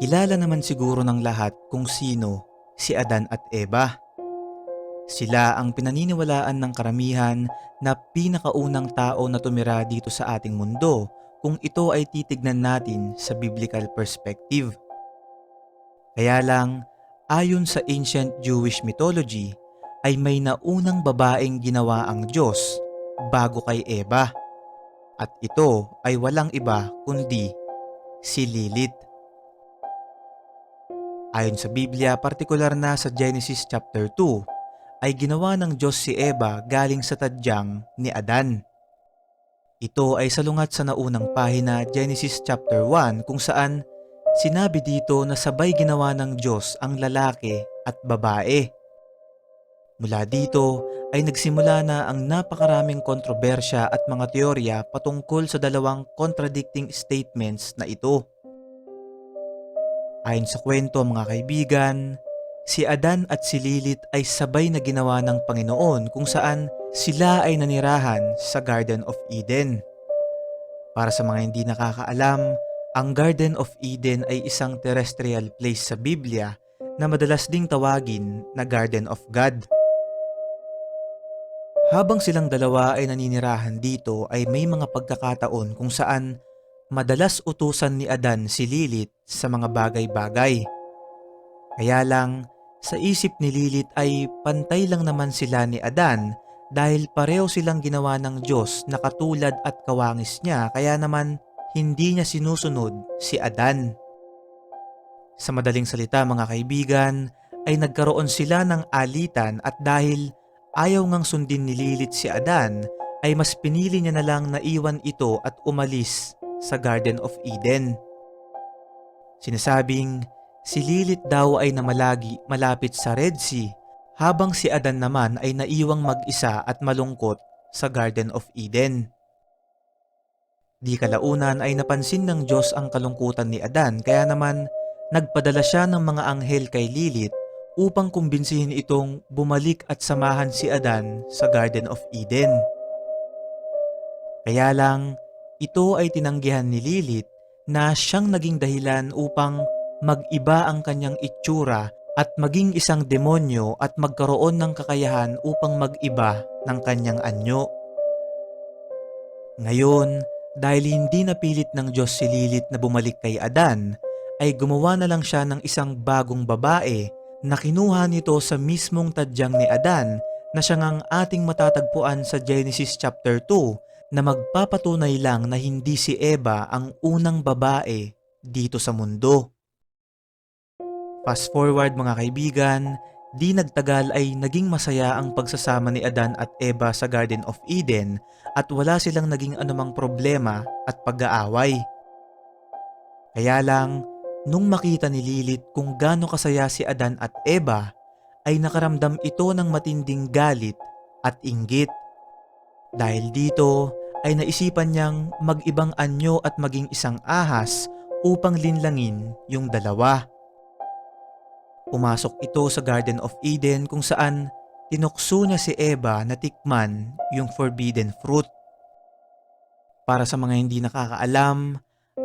Kilala naman siguro ng lahat kung sino si Adan at Eva. Sila ang pinaniniwalaan ng karamihan na pinakaunang tao na tumira dito sa ating mundo kung ito ay titignan natin sa biblical perspective. Kaya lang, ayon sa ancient Jewish mythology, ay may naunang babaeng ginawa ang Diyos bago kay Eva. At ito ay walang iba kundi si Lilith. Ayon sa Biblia, partikular na sa Genesis chapter 2, ay ginawa ng Diyos si Eva galing sa tadyang ni Adan. Ito ay salungat sa naunang pahina Genesis chapter 1 kung saan sinabi dito na sabay ginawa ng Diyos ang lalaki at babae. Mula dito ay nagsimula na ang napakaraming kontrobersya at mga teorya patungkol sa dalawang contradicting statements na ito. Ayon sa kwento mga kaibigan, si Adan at si Lilith ay sabay na ginawa ng Panginoon kung saan sila ay nanirahan sa Garden of Eden. Para sa mga hindi nakakaalam, ang Garden of Eden ay isang terrestrial place sa Biblia na madalas ding tawagin na Garden of God. Habang silang dalawa ay naninirahan dito ay may mga pagkakataon kung saan madalas utusan ni Adan si Lilith sa mga bagay-bagay. Kaya lang, sa isip ni Lilith ay pantay lang naman sila ni Adan dahil pareho silang ginawa ng Diyos na katulad at kawangis niya kaya naman hindi niya sinusunod si Adan. Sa madaling salita mga kaibigan, ay nagkaroon sila ng alitan at dahil ayaw ngang sundin ni Lilith si Adan, ay mas pinili niya na lang na iwan ito at umalis sa Garden of Eden. Sinasabing si Lilith daw ay namalagi malapit sa Red Sea habang si Adan naman ay naiwang mag-isa at malungkot sa Garden of Eden. Di kalaunan ay napansin ng Diyos ang kalungkutan ni Adan kaya naman nagpadala siya ng mga anghel kay Lilith upang kumbinsihin itong bumalik at samahan si Adan sa Garden of Eden. Kaya lang, ito ay tinanggihan ni Lilith na siyang naging dahilan upang mag-iba ang kanyang itsura at maging isang demonyo at magkaroon ng kakayahan upang mag-iba ng kanyang anyo. Ngayon, dahil hindi napilit ng Diyos si Lilith na bumalik kay Adan, ay gumawa na lang siya ng isang bagong babae na kinuha nito sa mismong tadyang ni Adan na siya ngang ating matatagpuan sa Genesis chapter 2 na magpapatunay lang na hindi si Eva ang unang babae dito sa mundo. Fast forward mga kaibigan, di nagtagal ay naging masaya ang pagsasama ni Adan at Eva sa Garden of Eden at wala silang naging anumang problema at pag-aaway. Kaya lang, Nung makita ni Lilith kung gaano kasaya si Adan at Eva, ay nakaramdam ito ng matinding galit at inggit. Dahil dito ay naisipan niyang mag-ibang anyo at maging isang ahas upang linlangin yung dalawa. Pumasok ito sa Garden of Eden kung saan tinukso niya si Eva na tikman yung forbidden fruit. Para sa mga hindi nakakaalam,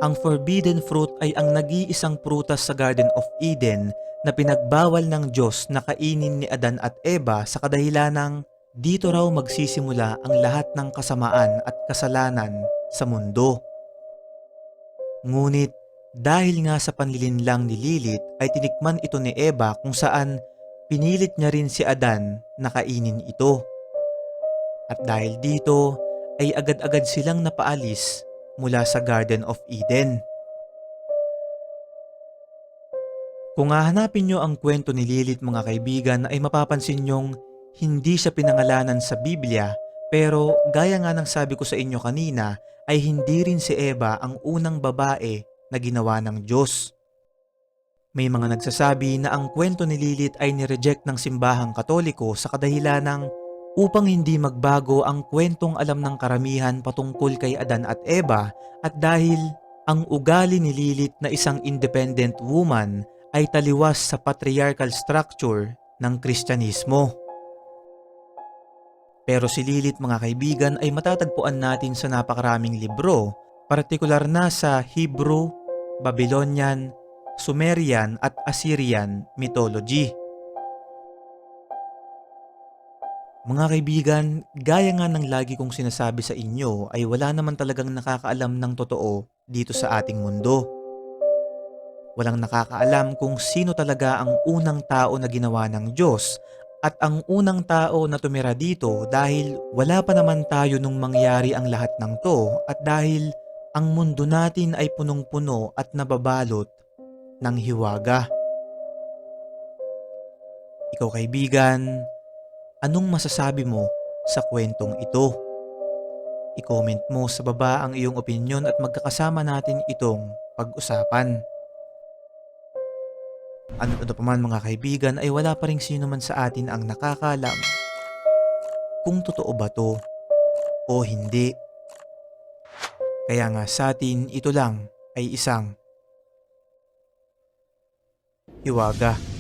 ang forbidden fruit ay ang nag-iisang prutas sa Garden of Eden na pinagbawal ng Diyos na kainin ni Adan at Eva sa kadahilan ng dito raw magsisimula ang lahat ng kasamaan at kasalanan sa mundo. Ngunit dahil nga sa panlilinlang ni Lilith ay tinikman ito ni Eva kung saan pinilit niya rin si Adan na kainin ito. At dahil dito ay agad-agad silang napaalis mula sa Garden of Eden. Kung hahanapin nyo ang kwento ni Lilith mga kaibigan ay mapapansin nyong hindi siya pinangalanan sa Biblia pero gaya nga ng sabi ko sa inyo kanina ay hindi rin si Eva ang unang babae na ginawa ng Diyos. May mga nagsasabi na ang kwento ni Lilith ay nireject ng simbahang katoliko sa kadahilan ng upang hindi magbago ang kwentong alam ng karamihan patungkol kay Adan at Eva at dahil ang ugali ni Lilith na isang independent woman ay taliwas sa patriarchal structure ng Kristyanismo. Pero si Lilith mga kaibigan ay matatagpuan natin sa napakaraming libro, partikular na sa Hebrew, Babylonian, Sumerian at Assyrian mythology. Mga kaibigan, gaya nga ng lagi kong sinasabi sa inyo ay wala naman talagang nakakaalam ng totoo dito sa ating mundo. Walang nakakaalam kung sino talaga ang unang tao na ginawa ng Diyos at ang unang tao na tumira dito dahil wala pa naman tayo nung mangyari ang lahat ng to at dahil ang mundo natin ay punong-puno at nababalot ng hiwaga. Ikaw kaibigan, anong masasabi mo sa kwentong ito? I-comment mo sa baba ang iyong opinion at magkakasama natin itong pag-usapan. Ano ano pa man mga kaibigan ay wala pa rin sino man sa atin ang nakakalam kung totoo ba to o hindi. Kaya nga sa atin ito lang ay isang hiwaga.